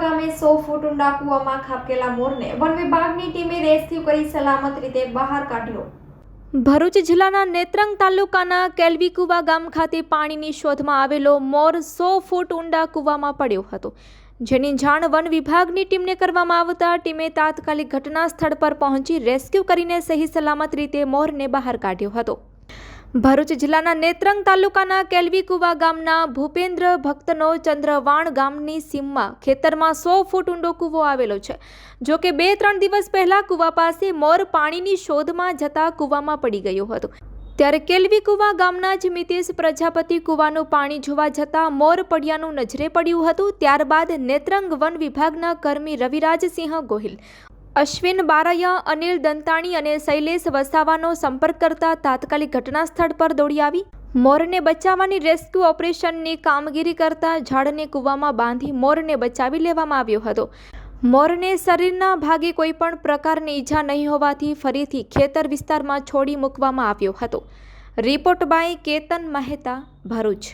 ગામે સો ફૂટ ઊંડા કુવામાં ખાબકેલા મોરને વન વિભાગની ટીમે રેસ્ક્યુ કરી સલામત રીતે બહાર કાઢ્યો. ભરૂચ જિલ્લાના નેત્રંગ તાલુકાના કેલવીકુવા ગામ ખાતે પાણીની શોધમાં આવેલો મોર સો ફૂટ ઊંડા કૂવામાં પડ્યો હતો. જેની જાણ વન વિભાગની ટીમને કરવામાં આવતા ટીમે તાત્કાલિક ઘટના સ્થળ પર પહોંચી રેસ્ક્યુ કરીને સહી સલામત રીતે મોરને બહાર કાઢ્યો હતો. ભરૂચ જિલ્લાના નેત્રંગ તાલુકાના કેલવીકુવા ગામના ભૂપેન્દ્ર ભક્તનો ચંદ્રવાણ ગામની સીમમાં ખેતરમાં સો ફૂટ ઊંડો કૂવો આવેલો છે. જો કે બે ત્રણ દિવસ પહેલા કૂવા પાસે મોર પાણીની શોધમાં જતા કૂવામાં પડી ગયો હતો. ત્યારે કેલ્વીકુવા ગામના જ મિતેશ પ્રજાપતિ કૂવાનું પાણી જોવા જતાં મોર પડ્યાનું નજરે પડ્યું હતું. ત્યારબાદ નેત્રંગ વન વિભાગના કર્મી રવિરાજસિંહ ગોહિલ અશ્વિન બારૈયા, અનિલ દંતાણી અને શૈલેષ વસાવાનો સંપર્ક કરતા તાત્કાલિક ઘટના સ્થળ પર દોડી આવી. મોરને બચાવવાની રેસ્ક્યુ ઓપરેશનની કામગીરી કરતા ઝાડને કૂવામાં બાંધી મોરને બચાવી લેવામાં આવ્યો હતો. મોરને શરીરના ભાગે કોઈપણ પ્રકારની ઈજા નહીં હોવાથી ફરીથી ખેતર વિસ્તારમાં છોડી મૂકવામાં આવ્યો હતો. Report by Ketan Mehta, Bharuch.